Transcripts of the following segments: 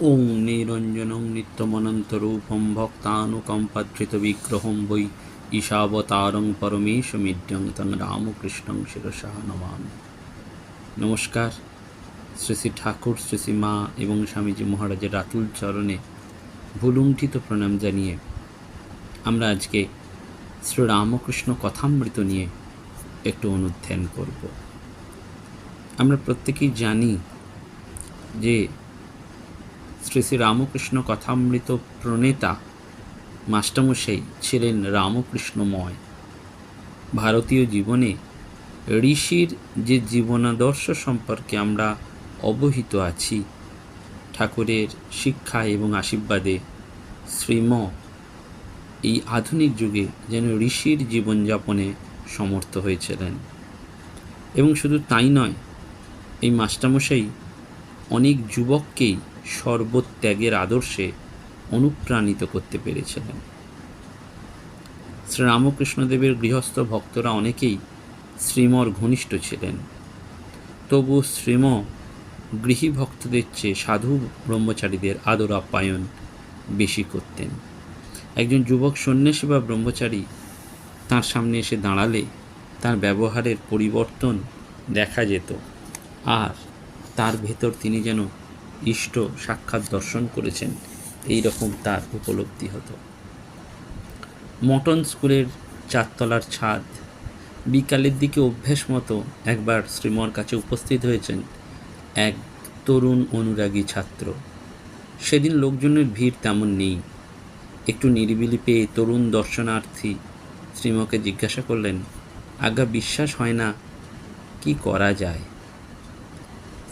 ওং নিরঞ্জনং নিত্যমনন্তরূপং ভক্তানুকম্পাধৃতবিগ্রহং বৈ ঈশাবতারং পরমেশমিড্যং তং রামকৃষ্ণং শিরসা নমামি নমস্কার শ্রী শ্রী ঠাকুর শ্রী শ্রী মা এবং স্বামীজি মহারাজের রাতুল চরণে ভুলুণ্ঠিত প্রণাম জানিয়ে আমরা আজকে শ্রী রামকৃষ্ণ কথামৃত নিয়ে একটু অনুধ্যান করব। আমরা প্রত্যেকেই জানি যে শ্রী শ্রী রামকৃষ্ণ কথামৃত প্রণেতা মাস্টামশাই ছিলেন রামকৃষ্ণময়। ভারতীয় জীবনে ঋষির যে জীবনাদর্শ সম্পর্কে আমরা অবহিত আছি, ঠাকুরের শিক্ষা এবং আশীর্বাদে শ্রীম এই আধুনিক যুগে যেন ঋষির জীবনযাপনে সমর্থ হয়েছিলেন। এবং শুধু তাই নয়, এই মাস্টামশাই অনেক যুবককেই সর্বত্যাগের আদর্শে অনুপ্রাণিত করতে পেরেছিলেন। শ্রীরামকৃষ্ণদেবের গৃহস্থ ভক্তরা অনেকেই শ্রীমর ঘনিষ্ঠ ছিলেন। তবু শ্রীম গৃহী ভক্তদের চেয়ে সাধু ব্রহ্মচারীদের আদর আপ্যায়ন বেশি করতেন। একজন যুবক সন্ন্যাসী বা ব্রহ্মচারী তার সামনে এসে দাঁড়ালে তার ব্যবহারের পরিবর্তন দেখা যেত আর তার ভেতর তিনি যেন ইষ্ট সাক্ষাৎ দর্শন করেছেন। এই রকম তার উপলব্ধি হতো। মটন স্কুলের চারতলার ছাদ, বিকালের দিকে অভ্যেস মতো একবার শ্রীমর কাছে উপস্থিত হয়েছেন এক তরুণ অনুরাগী ছাত্র। সেদিন লোকজনের ভিড় তেমন নেই। একটু নিরিবিলি পেয়ে তরুণ দর্শনার্থী শ্রীমকে জিজ্ঞাসা করলেন আজ্ঞা বিশ্বাস হয় না? কি করা যায়?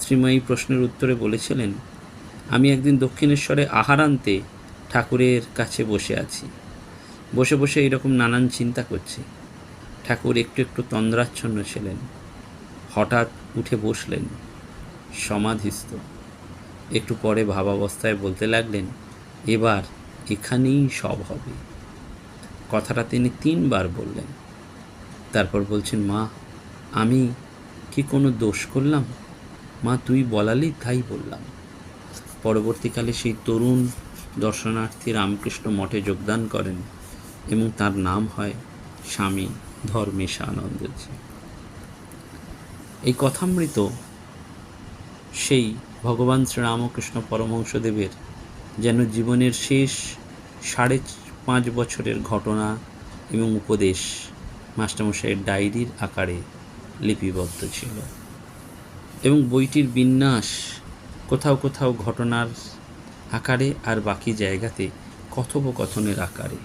শ্রীময়ী প্রশ্নের উত্তরে বলেছিলেন আমি একদিন দক্ষিণেশ্বরে আহারান্তে ঠাকুরের কাছে বসে আছি। বসে বসে এরকম নানান চিন্তা করছি। ঠাকুর একটু একটু তন্দ্রাচ্ছন্ন ছিলেন। হঠাৎ উঠে বসলেন, সমাধিস্থ। একটু পরে ভাবাবস্থায় বলতে লাগলেন, এবার এখানেই সব হবে। কথাটা তিনি তিনবার বললেন। তারপর বলছেন, মা, আমি কি কোনো দোষ করলাম? মা, তুই বলালি তাই বললাম। পরবর্তীকালে সেই তরুণ দর্শনার্থী রামকৃষ্ণ মঠে যোগদান করেন এবং তার নাম হয় স্বামী ধর্মেশানন্দজি। এই কথামৃত সেই ভগবান শ্রীরামকৃষ্ণ পরমহংসদেবের যেন জীবনের শেষ সাড়ে পাঁচ বছরের ঘটনা এবং উপদেশ মাস্টারমশাইয়ের ডায়েরির আকারে লিপিবদ্ধ ছিল এবং বইটির বিন্যাস কোথাও কোথাও ঘটনার আকারে আর বাকি জায়গাতে কথোপকথনের আকারে।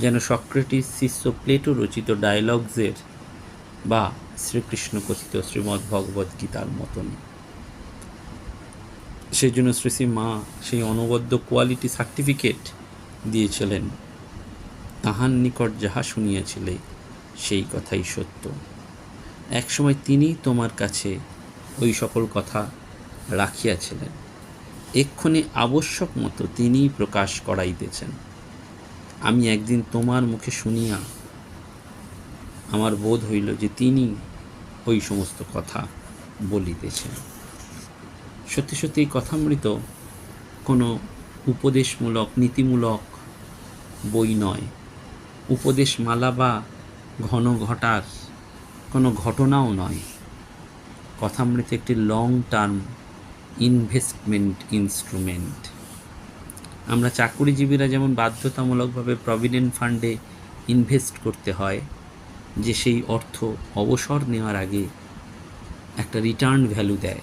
যেন সক্রেটিস শিষ্য প্লেটো রচিত ডায়লগসের বা শ্রীকৃষ্ণ কথিত শ্রীমদ্ ভগবদ্ গীতার মতন সেই জন্য শ্রী শ্রী মা সেই অনবদ্য কোয়ালিটি সার্টিফিকেট দিয়েছিলেন। তাহার নিকট যাহা শুনিয়াছিলে, সেই কথাই সত্য। একসময় তিনি তোমার কাছে ওই সকল কথা রাখিয়াছিলেন। এক্ষণে আবশ্যক মতো তিনিই প্রকাশ করাইতেছেন। আমি একদিন তোমার মুখে শুনিয়া আমার বোধ হইল যে তিনি ওই সমস্ত কথা বলিতেছেন। সত্যি সত্যি এই কথামৃত কোনো উপদেশমূলক, নীতিমূলক বই নয়। উপদেশমালা বা ঘন ঘটার কোনো ঘটনাও নয়। কথামৃত একটি লং টার্ম ইনভেস্টমেন্ট ইনস্ট্রুমেন্ট আমরা চাকুরিজীবীরা যেমন বাধ্যতামূলকভাবে প্রভিডেন্ট ফান্ডে ইনভেস্ট করতে হয়, যে সেই অর্থ অবসর নেওয়ার আগে একটা রিটার্ন ভ্যালু দেয়।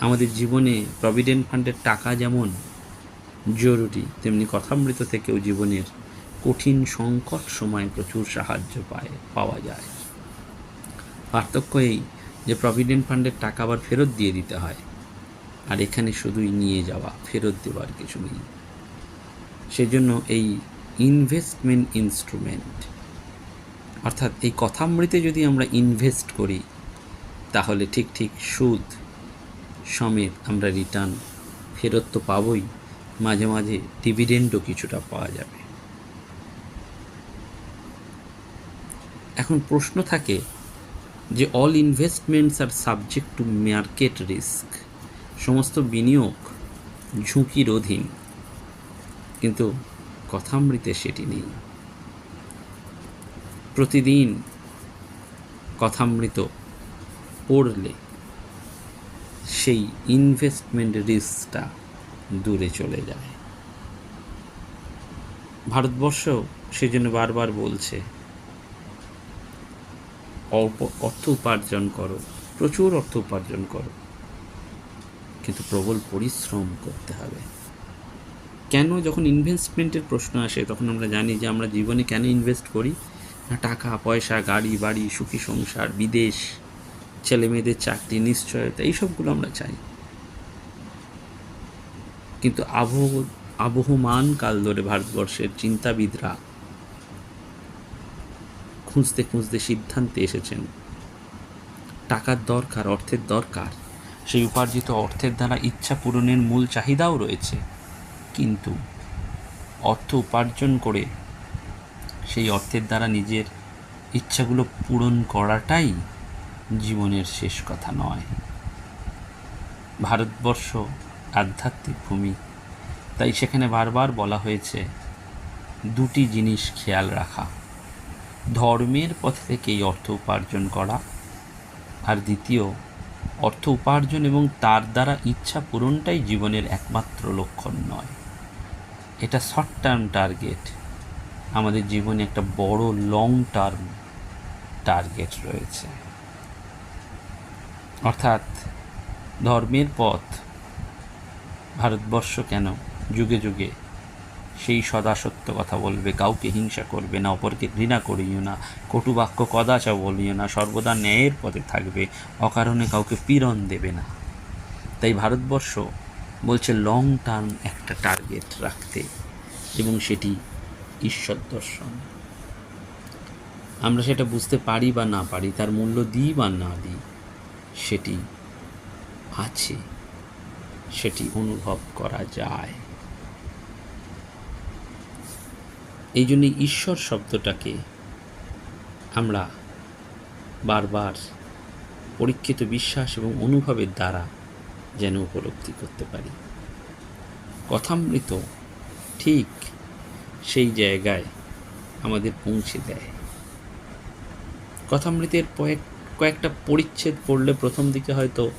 আমাদের জীবনে প্রভিডেন্ট ফান্ডের টাকা যেমন জরুরি, তেমনি কথামৃত থেকেও জীবনের কঠিন সংকট সময়ে প্রচুর সাহায্য পায়, পাওয়া যায়। পার্থক্য এই যে প্রভিডেন্ট ফান্ডের টাকা আবার ফেরত দিয়ে দিতে হয়। আর এখানে শুধুই নিয়ে যাওয়া, ফেরত দেওয়ার কিছু নেই। সেজন্য এই ইনভেস্টমেন্ট ইনস্ট্রুমেন্ট অর্থাৎ এই কথামৃতে যদি আমরা ইনভেস্ট করি, তাহলে ঠিক ঠিক সুদ সমেত আমরা রিটার্ন ফেরত তো পাবই, মাঝে মাঝে ডিভিডেন্ডও কিছুটা পাওয়া যাবে। এখন প্রশ্ন থাকে যে all investments are subject to market risk সমস্ত বিনিয়োগ ঝুঁকির অধীন। কিন্তু কথামৃতে সেটি নেই। প্রতিদিন কথামৃত পড়লে সেই ইনভেস্টমেন্ট রিস্কটা দূরে চলে যায়। ভারতবর্ষ সেজন্য বারবার বলছে অল্প অর্থ উপার্জন করো, প্রচুর অর্থ উপার্জন করো। কিন্তু প্রবল পরিশ্রম করতে হবে। কেন যখন ইনভেস্টমেন্টের প্রশ্ন আসে, তখন আমরা জানি যে আমরা জীবনে কেন ইনভেস্ট করি? না টাকা, পয়সা, গাড়ি, বাড়ি, সুখী সংসার, বিদেশ, ছেলে মেয়েদের চাকরি, নিশ্চয়তা, এইসবগুলো আমরা চাই। কিন্তু আবহ, আবহমান কাল ধরে ভারতবর্ষের চিন্তাবিদরা খুঁজতে খুঁজতে সিদ্ধান্তে এসেছেন। টাকার দরকার, অর্থের দরকার। সেই উপার্জিত অর্থের দ্বারা ইচ্ছা পূরণের মূল চাহিদাও রয়েছে। কিন্তু অর্থ উপার্জন করে সেই অর্থের দ্বারা নিজের ইচ্ছাগুলো পূরণ করাটাই জীবনের শেষ কথা নয়। ভারতবর্ষ আধ্যাত্মিক ভূমি। তাই সেখানে বারবার বলা হয়েছে, দুটি জিনিস খেয়াল রাখা। ধর্মের পথ থেকেই অর্থ উপার্জন করা। আর দ্বিতীয়, অর্থ উপার্জন এবং তার দ্বারা ইচ্ছা পূরণটাই জীবনের একমাত্র লক্ষণ নয়। এটা শর্ট টার্ম টার্গেট আমাদের জীবনে একটা বড় লং টার্ম টার্গেট রয়েছে। অর্থাৎ ধর্মের পথ ভারতবর্ষ কেন যুগে যুগে সেই সদা সত্য কথা বলবে, কাউকে হিংসা করবে না, অপরকে ঘৃণা করিও না কটুবাক্য কদাচা বলিও না, সর্বদা ন্যায়ের পথে থাকবে, অকারণে কাউকে পীড়ন দেবে না। তাই ভারতবর্ষ বলছে লং টার্ম একটা টার্গেট রাখতে, এবং সেটি ঈশ্বর দর্শন। আমরা সেটা বুঝতে পারি বা না পারি, তার মূল্য দিই বা না দিই, সেটি আছে, সেটি অনুভব করা যায়। এই জন্য ঈশ্বর শব্দটাকে আমরা বারবার পরীক্ষিত বিশ্বাস এবং অনুভবের দ্বারা যেন উপলব্ধি করতে পারি। কথামৃত ঠিক সেই জায়গায় আমাদের পৌঁছে দেয়। কথামৃতের কয়েক কয়েকটা পরিচ্ছেদ পড়লে প্রথম দিকে হয়তো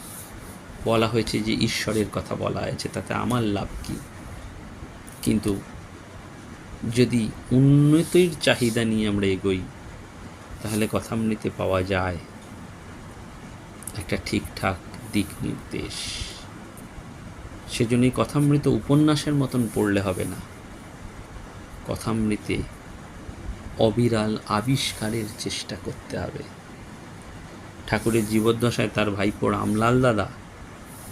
বলা হয়েছে যে ঈশ্বরের কথা বলা হয়েছে, তাতে আমার লাভ কী? কিন্তু যদি উন্নতির চাহিদা নিয়ে আমরা এগোই, তাহলে কথামৃতে পাওয়া যায় একটা ঠিকঠাক দিক নির্দেশ সেজন্যই কথামৃত উপন্যাসের মতন পড়লে হবে না। কথামৃতে অবিরাল আবিষ্কারের চেষ্টা করতে হবে। ঠাকুরের জীবদ্দশায় তার ভাইপো রামলাল দাদা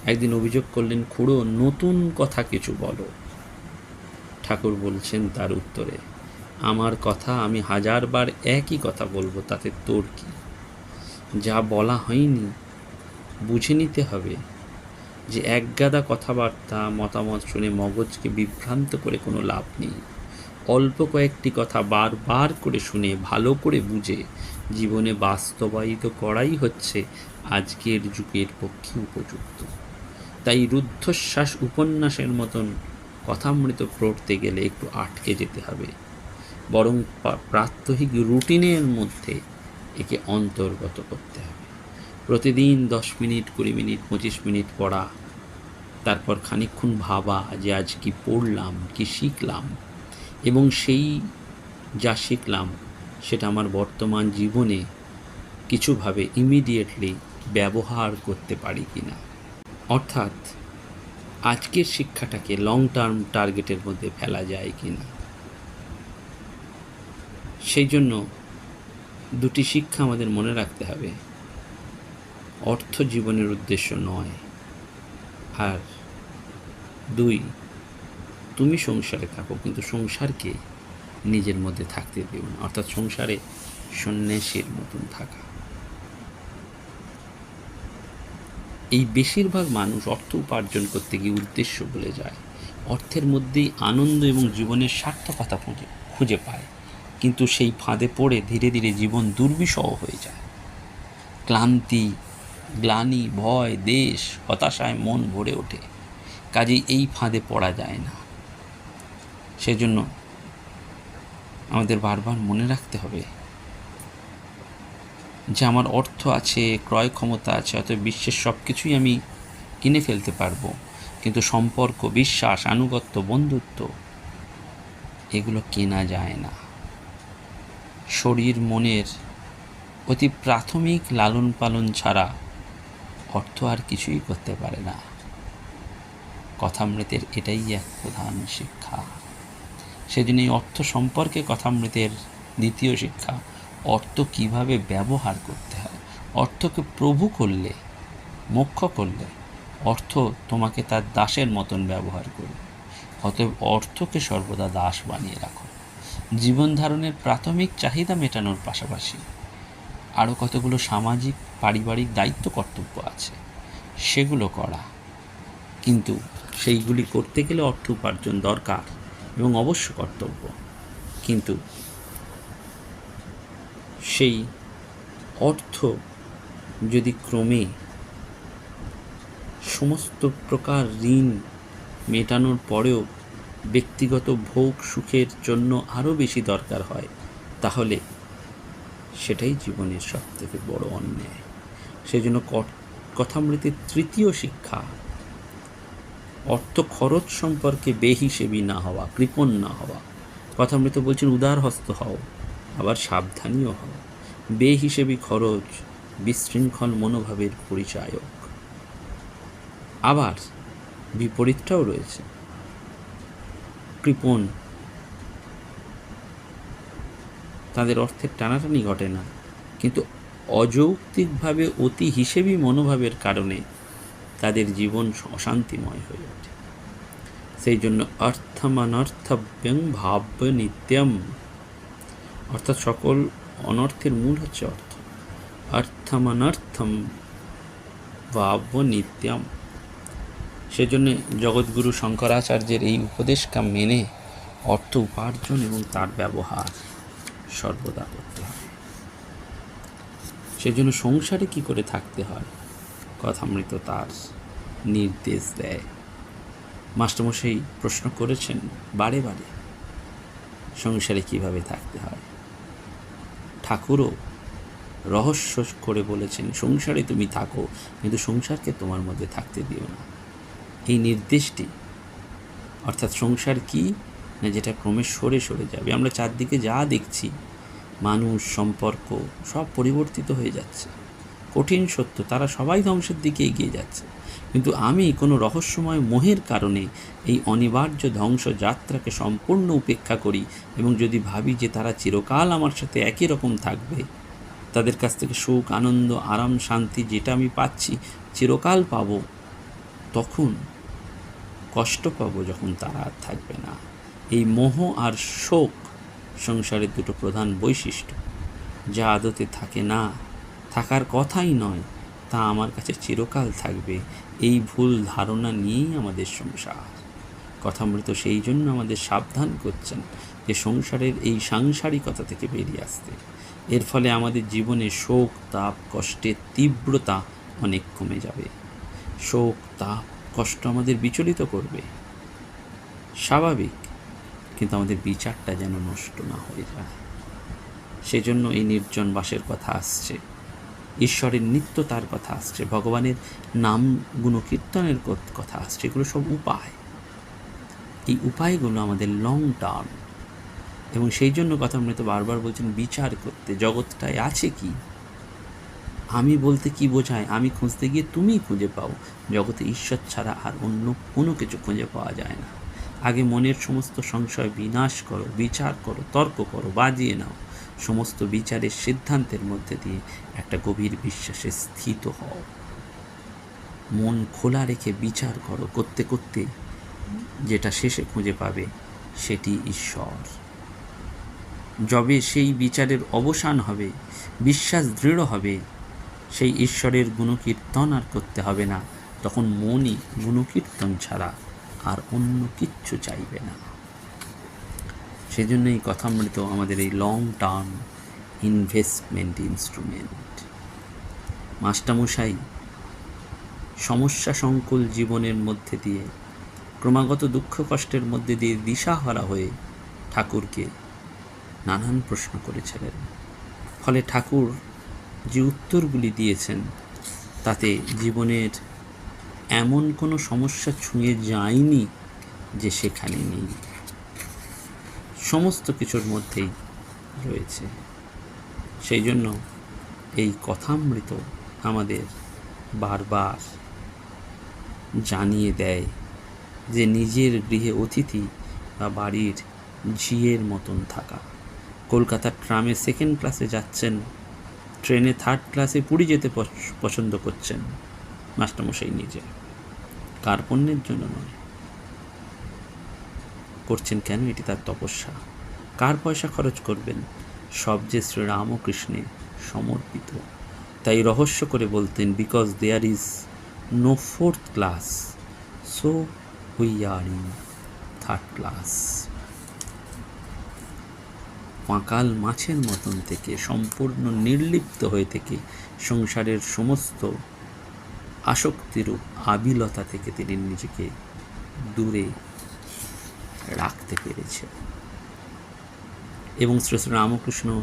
একদিন অভিযোগ করলেন, খুড়ো, নতুন কথা কিছু বলো। ঠাকুর বলছেন তার উত্তরে, আমার কথা আমি হাজারবার একই কথা বলব, তাতে তোর কি? যা বলা হয়নি, বুঝে নিতে হবে যে একগাদা কথাবার্তা, মতামত শুনে মগজকে বিভ্রান্ত করে কোনো লাভ নেই। অল্প কয়েকটি কথা বারবার করে শুনে, ভালো করে বুঝে, জীবনে বাস্তবায়িত করাই হচ্ছে আজকের যুগের পক্ষে উপযুক্ত। তাই রুদ্ধশ্বাস উপন্যাসের মতন কথামৃত পড়তে গেলে একটু আটকে যেতে হবে। বরং প্রাত্যহিক রুটিনের মধ্যে একে অন্তর্গত করতে হবে। প্রতিদিন দশ মিনিট, কুড়ি মিনিট, পঁচিশ মিনিট পড়া, তারপর খানিক্ষণ ভাবা যে আজ কি পড়লাম, কি শিখলাম এবং সেই যা শিখলাম, সেটা আমার বর্তমান জীবনে কিছুভাবে ইমিডিয়েটলি ব্যবহার করতে পারি কি না অর্থাৎ আজকের শিক্ষাটাকে লং টার্ম টার্গেটের মধ্যে ফেলা যায় কি না সেই জন্য দুটি শিক্ষা আমাদের মনে রাখতে হবে। অর্থ জীবনের উদ্দেশ্য নয়। আর দুই, তুমি সংসারে থাকো, কিন্তু সংসারকে নিজের মধ্যে থাকতে দিও না। অর্থাৎ সংসারে সন্ন্যাসীর মতন থাকা। এই বেশিরভাগ মানুষ অর্থ উপার্জন করতে গিয়ে উদ্দেশ্য বলে যায়। অর্থের মধ্যেই আনন্দ এবং জীবনের সার্থকতা খুঁজে খুঁজে পায়। কিন্তু সেই ফাঁদে পড়ে ধীরে ধীরে জীবন দুর্বিষহ হয়ে যায়। ক্লান্তি, গ্লানি, ভয়, দেশ, হতাশায় মন ভরে ওঠে। কাজেই এই ফাঁদে পড়া যায় না। সেজন্য আমাদের বারবার মনে রাখতে হবে যে আমার অর্থ আছে, ক্রয় ক্ষমতা আছে, অতএব বিশ্বের সব কিছুই আমি কিনে ফেলতে পারব। কিন্তু সম্পর্ক, বিশ্বাস, আনুগত্য, বন্ধুত্ব, এগুলো কেনা যায় না। শরীর, মনের অতি প্রাথমিক লালন পালন ছাড়া অর্থ আর কিছুই করতে পারে না। কথামৃতের এটাই এক প্রধান শিক্ষা। সেদিন এই অর্থ সম্পর্কে কথামৃতের দ্বিতীয় শিক্ষা অর্থ কীভাবে ব্যবহার করতে হয়? অর্থকে প্রভু করলে, মোক্ষ করলে, অর্থ তোমাকে তার দাসের মতন ব্যবহার করবে। অতএব অর্থকে সর্বদা দাস বানিয়ে রাখো। জীবন ধারণের প্রাথমিক চাহিদা মেটানোর পাশাপাশি আরও কতগুলো সামাজিক, পারিবারিক দায়িত্ব কর্তব্য আছে, সেগুলো করা। কিন্তু সেইগুলি করতে গেলে অর্থ উপার্জন দরকার এবং অবশ্য কর্তব্য। কিন্তু সেই অর্থ যদি ক্রমে সমস্ত প্রকার ঋণ মেটানোর পরেও ব্যক্তিগত ভোগ সুখের জন্য আরও বেশি দরকার হয়, তাহলে সেটাই জীবনের সব থেকে বড় অন্যায়। সেজন্য কথামৃতের তৃতীয় শিক্ষা, অর্থ খরচ সম্পর্কে বেহিসেবি না হওয়া, কৃপণ না হওয়া। কথামৃত বলছেন উদার হস্ত হও, আবার সাবধানীও হও। বেহিসেবি খরচ, বিশৃঙ্খল মনোভাবের পরিচায়ক। আবার বিপরীতটাও রয়েছে। কৃপণ তাদের অর্থের টানাটানি ঘটে না, কিন্তু অযৌক্তিকভাবে অতি হিসেবি মনোভাবের কারণে তাদের জীবন অশান্তিময় হয়ে ওঠে। সেই জন্য অর্থমানর্থব্যং ভাব্য নিত্যম অর্থাৎ সকল অনর্থের মূল হচ্ছে অর্থ। অর্থমানর্থম ভাব্য নিত্যম সেজন্য জগৎগুরু শঙ্করাচার্যের এই উপদেশকা মেনে অর্থ উপার্জন এবং তার ব্যবহার সর্বদা করতে হয়। সেজন্য সংসারে কি করে থাকতে হয়? কথামৃত তার নির্দেশ দেয়। মাস্টারমশাই প্রশ্ন করেছেন, বারে বারে সংসারে কীভাবে থাকতে হয়? ঠাকুরও রহস্য করে বলেছেন, সংসারে তুমি থাকো, কিন্তু সংসারকে তোমার মধ্যে থাকতে দিও না। এই নির্দেশটি, অর্থাৎ সংসার কি না যেটা ক্রমে সরে সরে যাবে, আমরা চারদিকে যা দেখছি, মানুষ, সম্পর্ক, সব পরিবর্তিত হয়ে যাচ্ছে। কঠিন সত্য, তারা সবাই ধ্বংসের দিকে এগিয়ে যাচ্ছে। কিন্তু আমি কোনো রহস্যময় মোহের কারণে এই অনিবার্য ধ্বংস যাত্রাকে সম্পূর্ণ উপেক্ষা করি এবং যদি ভাবি যে তারা চিরকাল আমার সাথে একই রকম থাকবে, তাদের কাছ থেকে সুখ, আনন্দ, আরাম, শান্তি যেটা আমি পাচ্ছি, চিরকাল পাবো, তখন কষ্ট পাবো যখন তারা আর থাকবে না। এই মোহ আর শোক সংসারের দুটো প্রধান বৈশিষ্ট্য, যা আদতে থাকে না। থাকার কথাই নয়, তা আমার কাছে চিরকাল থাকবে। এই ভুল ধারণা নিয়েই আমাদের সংসার। কথা কথামৃত সেই জন্য আমাদের সাবধান করছেন যে সংসারের এই সাংসারিকতা থেকে বেরিয়ে আসতে। এর ফলে আমাদের জীবনে শোক, তাপ, কষ্টের তীব্রতা অনেক কমে যাবে। শোক, তাপ, কষ্ট আমাদের বিচলিত করবে। স্বাভাবিক, কিন্তু আমাদের বিচারটা যেন নষ্ট না হয়ে যায়। সেজন্য এই নির্জন বাসের কথা আসছে। ঈশ্বরের নিত্যতার কথা আসছে, ভগবানের নাম গুণকীর্তনের কথা আসছে, এগুলো সব উপায়। এই উপায়গুলো আমাদের লং টার্ম এবং সেই জন্য কথা আমরা তো বারবার বলছেন বিচার করতে, জগৎটায় আছে কি? আমি বলতে কি বোঝায়? আমি খুঁজতে গিয়ে তুমি খুঁজে পাও। জগতে ঈশ্বর ছাড়া আর অন্য কোনো কিছু খুঁজে পাওয়া যায় না। আগে মনের সমস্ত সংশয় বিনাশ করো, বিচার করো, তর্ক করো, বাজিয়ে নাও। সমস্ত বিচারের সিদ্ধান্তের মধ্যে দিয়ে একটা গভীর বিশ্বাসে স্থিত হও। মন খোলা রেখে বিচার করো করতে করতে। যেটা শেষে খুঁজে পাবে সেটি ঈশ্বর। যবে সেই বিচারের অবসান হবে, বিশ্বাস দৃঢ় হবে, সেই ঈশ্বরের গুণকীর্তন আর করতে হবে না। তখন মনই গুণকীর্তন ছাড়া আর অন্য কিচ্ছু চাইবে না। সেই জন্য এই কথামৃত আমাদের এই লং টার্ম ইনভেস্টমেন্ট ইনস্ট্রুমেন্ট মাস্টারমশাই সমস্যা সংকুল জীবনের মধ্যে দিয়ে, ক্রমাগত দুঃখ কষ্টের মধ্যে দিয়ে দিশাহারা হয়ে ঠাকুরকে নানান প্রশ্ন করেছিলেন। ফলে ঠাকুর যে উত্তরগুলি দিয়েছেন, তাতে জীবনের এমন কোনো সমস্যা ছুঁয়ে যায়নি যে সেখানে নেই। সমস্ত কিছুর মধ্যেই রয়েছে। সেই জন্য এই কথামৃত আমাদের বারবার জানিয়ে দেয় যে নিজের গৃহে অতিথি বা বাড়ির ঝিয়ের মতন থাকা। কলকাতার ট্রামে সেকেন্ড ক্লাসে যাচ্ছেন, ট্রেনে থার্ড ক্লাসে পুরী যেতে পছ- পছন্দ করছেন মাস্টারমশাই নিজে। কার্পণ্যের জন্য নয়। করছেন কেন এটি তার তপস্যা? কার পয়সা খরচ করবেন? সব যে শ্রীরাম ও কৃষ্ণে সমর্পিত। তাই রহস্য করে বলতেন because there is no fourth class so we are in third class পাঁকাল মাছের মতন থেকে, সম্পূর্ণ নির্লিপ্ত হয়ে থেকে, সংসারের সমস্ত আসক্তিরূপ আবিলতা থেকে তিনি নিজেকে দূরে রাখতে পেরেছে। এবং শ্রী শ্রী রামকৃষ্ণ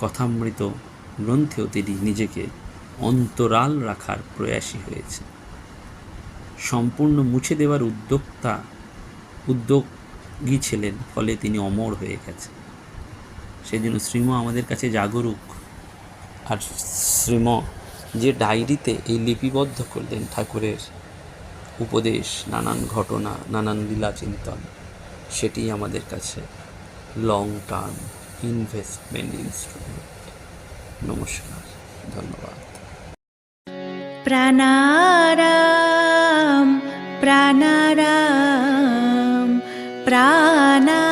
কথামৃত গ্রন্থেও তিনি নিজেকে অন্তরাল রাখার প্রয়াসী হয়েছে সম্পূর্ণ মুছে দেওয়ার উদ্যোক্তা, উদ্যোগী ছিলেন, ফলে তিনি অমর হয়ে গেছেন। সেই জন্য শ্রীম আমাদের কাছে জাগরুক। আর শ্রীম যে ডায়েরিতে এই লিপিবদ্ধ করলেন ঠাকুরের উপদেশ, নানান ঘটনা, নানান লীলা চিন্তন সেটি আমাদের কাছে লং টার্ম ইনভেস্টমেন্ট ইনস্ট্রুমেন্ট নমস্কার, ধন্যবাদ। প্রাণারাম প্রাণারাম প্রাণা